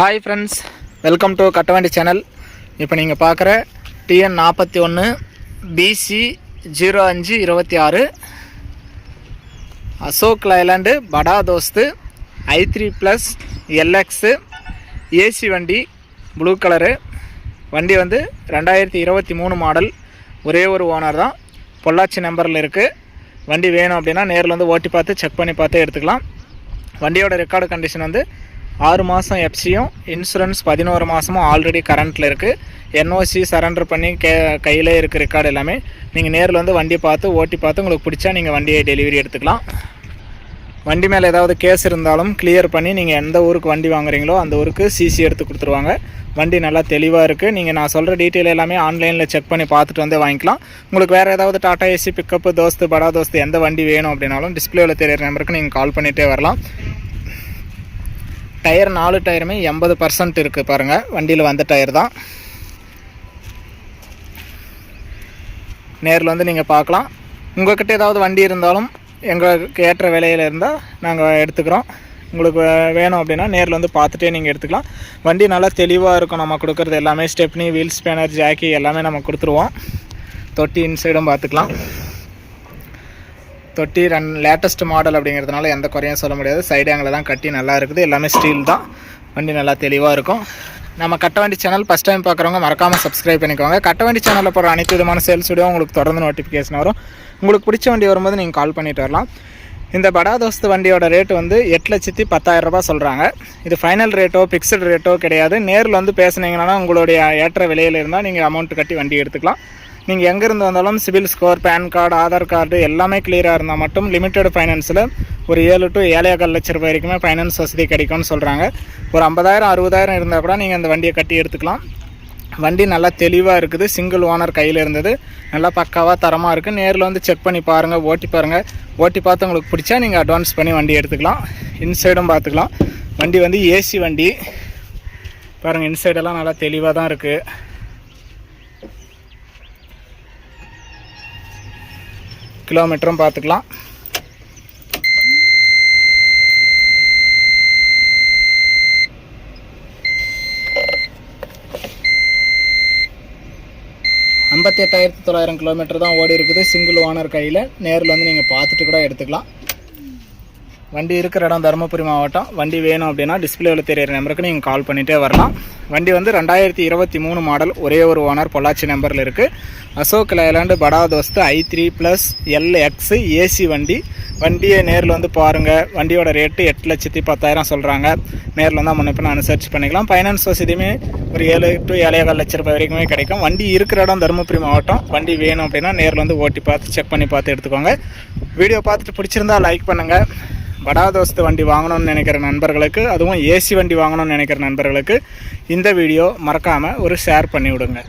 Hi friends welcome to Kattavandi channel இப்போ நீங்கள் பார்க்குற டிஎன் நாற்பத்தி ஒன்று பிசி ஜீரோ அஞ்சு இருபத்தி ஆறு Ashok Leyland Bada Dost I three plus L X AC வண்டி ப்ளூ கலரு வண்டி வந்து ரெண்டாயிரத்தி இருபத்தி மூணு மாடல் ஒரே ஒரு ஓனர் தான். பொள்ளாச்சி நம்பரில் இருக்குது வண்டி வேணும் அப்படின்னா நேரில் வந்து ஓட்டி பார்த்து செக் பண்ணி பார்த்து எடுத்துக்கலாம். வண்டியோட ரெக்கார்டு கண்டிஷன் வந்து ஆறு மாதம் எஃப்சியும் இன்சூரன்ஸ் பதினோரு மாதமும் ஆல்ரெடி கரண்ட்டில் இருக்குது என்ஓசி சரண்டர் பண்ணி கே கையிலே இருக்குது ரெக்கார்டு எல்லாமே நீங்கள் நேரில் வந்து வண்டி பார்த்து ஓட்டி பார்த்து உங்களுக்கு பிடிச்சா நீங்கள் வண்டியை டெலிவரி எடுத்துக்கலாம். வண்டி மேலே ஏதாவது கேஸ் இருந்தாலும் கிளியர் பண்ணி நீங்கள் எந்த ஊருக்கு வண்டி வாங்குறீங்களோ அந்த ஊருக்கு சிசி எடுத்து கொடுத்துருவாங்க. வண்டி நல்லா தெளிவாக இருக்குது நீங்கள் நான் சொல்கிற டீட்டெயில் எல்லாமே ஆன்லைனில் செக் பண்ணி பார்த்துட்டு வந்து வாங்கிக்கலாம். உங்களுக்கு வேறு ஏதாவது டாடா ஏசி பிக்கப்பு தோஸ்து படா தோஸ்து எந்த வண்டி வேணும் அப்படின்னாலும் டிஸ்பிளேவில் தெரியிற நம்பருக்கு நீங்கள் கால் பண்ணிகிட்டே வரலாம். டயர் நாலு டயருமே எண்பது பர்சன்ட் இருக்குது பாருங்கள் வண்டியில் வந்த டயர் தான். நேரில் வந்து நீங்கள் பார்க்கலாம். உங்கள்கிட்ட ஏதாவது வண்டி இருந்தாலும் எங்களுக்கு ஏற்ற விலையில் இருந்தால் நாங்கள் எடுத்துக்கிறோம். உங்களுக்கு வேணும் அப்படின்னா நேரில் வந்து பார்த்துட்டே நீங்கள் எடுத்துக்கலாம். வண்டி நல்லா தெளிவாக இருக்கும். நம்ம கொடுக்குறது எல்லாமே ஸ்டெப்னி வீல் ஸ்பேனர் ஜாக்கி எல்லாமே நம்ம கொடுத்துருவோம். தொட்டி இன்சைடும் பார்த்துக்கலாம். தொட்டி ரன் லேட்டஸ்ட் மாடல் அப்படிங்கிறதுனால எந்த குறையும் சொல்ல முடியாது. சைடு ஆங்கில் தான் கட்டி நல்லா இருக்குது. எல்லாமே ஸ்டீல் தான். வண்டி நல்லா தெளிவாக இருக்கும். நம்ம கட்டவண்டி சேனல் ஃபஸ்ட் டைம் பார்க்குறவங்க மறக்காமல் சப்ஸ்கிரைப் பண்ணிக்கோங்க. கட்டவண்டி சேனலில் போகிற அனைத்து விதமான சேல்ஸ் வீடியோ உங்களுக்கு தொடர்ந்து நோட்டிஃபிகேஷன் வரும். உங்களுக்கு பிடிச்ச வண்டி வரும்போது நீங்கள் கால் பண்ணிட்டு வரலாம். இந்த படா தோஸ்து வண்டியோட ரேட் வந்து எட்டு லட்சத்தி பத்தாயிரம் சொல்கிறாங்க இது ஃபைனல் ரேட்டோ ஃபிக்ஸ்டு ரேட்டோ கிடையாது. நேரில் வந்து பேசுனீங்கன்னா உங்களுடைய ஏற்ற விலையில் இருந்தால் நீங்கள் அமௌண்ட் கட்டி வண்டி எடுத்துக்கலாம். நீங்கள் எங்கேருந்து வந்தாலும் CIBIL score PAN card Aadhaar card எல்லாமே கிளியராக இருந்தால் மட்டும் லிமிட்டெட் ஃபைனான்ஸில் ஒரு ஏழு டு ஏழையாக்கால் லட்ச ரூபாய் வரைக்குமே ஃபைனான்ஸ் வசதி கிடைக்கும்னு சொல்கிறாங்க ஒரு ஐம்பதாயிரம் அறுபதாயிரம் இருந்தால் கூட நீங்கள் அந்த வண்டியை கட்டி எடுத்துக்கலாம். வண்டி நல்லா தெளிவாக இருக்குது சிங்கிள் ஓனர் கையில் இருந்தது. நல்லா பக்காவாக தரமாக இருக்குது நேரில் வந்து செக் பண்ணி பாருங்கள் ஓட்டி பாருங்கள் ஓட்டி பார்த்து உங்களுக்கு பிடிச்சா நீங்கள் அட்வான்ஸ் பண்ணி வண்டி எடுத்துக்கலாம். இன்சைடும் பார்த்துக்கலாம். வண்டி வந்து ஏசி வண்டி. பாருங்கள் இன்சைடெல்லாம் நல்லா தெளிவாக தான் இருக்குது கிலோமீட்டரும் பார்த்துக்கலாம். ஐம்பத்தி எட்டாயிரத்தி தொள்ளாயிரம் கிலோமீட்டர் தான் ஓடி இருக்குது சிங்கிள் ஓனர் கையில் நேரில் வந்து நீங்கள் பார்த்துட்டு கூட எடுத்துக்கலாம். வண்டி இருக்கிற இடம் தருமபுரி மாவட்டம். வண்டி வேணும் அப்படின்னா டிஸ்பிளேவில் தெரியிற நம்பருக்கு நீங்கள் கால் பண்ணிகிட்டே வரலாம். வண்டி வந்து ரெண்டாயிரத்தி இருபத்தி மூணு மாடல் ஒரே ஒரு ஓனர் பொள்ளாச்சி நம்பரில் இருக்குது Ashok Leyland Bada Dost I three plus L X AC வண்டி. வண்டியை நேரில் வந்து பாருங்கள் வண்டியோட ரேட்டு எட்டு லட்சத்தி பத்தாயிரம் சொல்கிறாங்க நேரில் வந்து முன்னப்பின் பின்ன அனுசரிச்சு பண்ணிக்கலாம். ஃபைனான்ஸ் வசதியுமே ஒரு ஏழு டு ஏழையகால் லட்ச ரூபாய் வரைக்குமே கிடைக்கும். வண்டி இருக்கிற இடம் தருமபுரி மாவட்டம். வண்டி வேணும் அப்படின்னா நேரில் வந்து ஓட்டி பார்த்து செக் பண்ணி பார்த்து எடுத்துக்கோங்க. வீடியோ பார்த்துட்டு பிடிச்சிருந்தா லைக் பண்ணுங்கள் படா தோஸ்து வண்டி வாங்கணும்னு நினைக்கிற நண்பர்களுக்கு அதுவும் ஏசி வண்டி வாங்கணும்னு நினைக்கிற நண்பர்களுக்கு இந்த வீடியோ மறக்காமல் ஒரு ஷேர் பண்ணிவிடுங்க.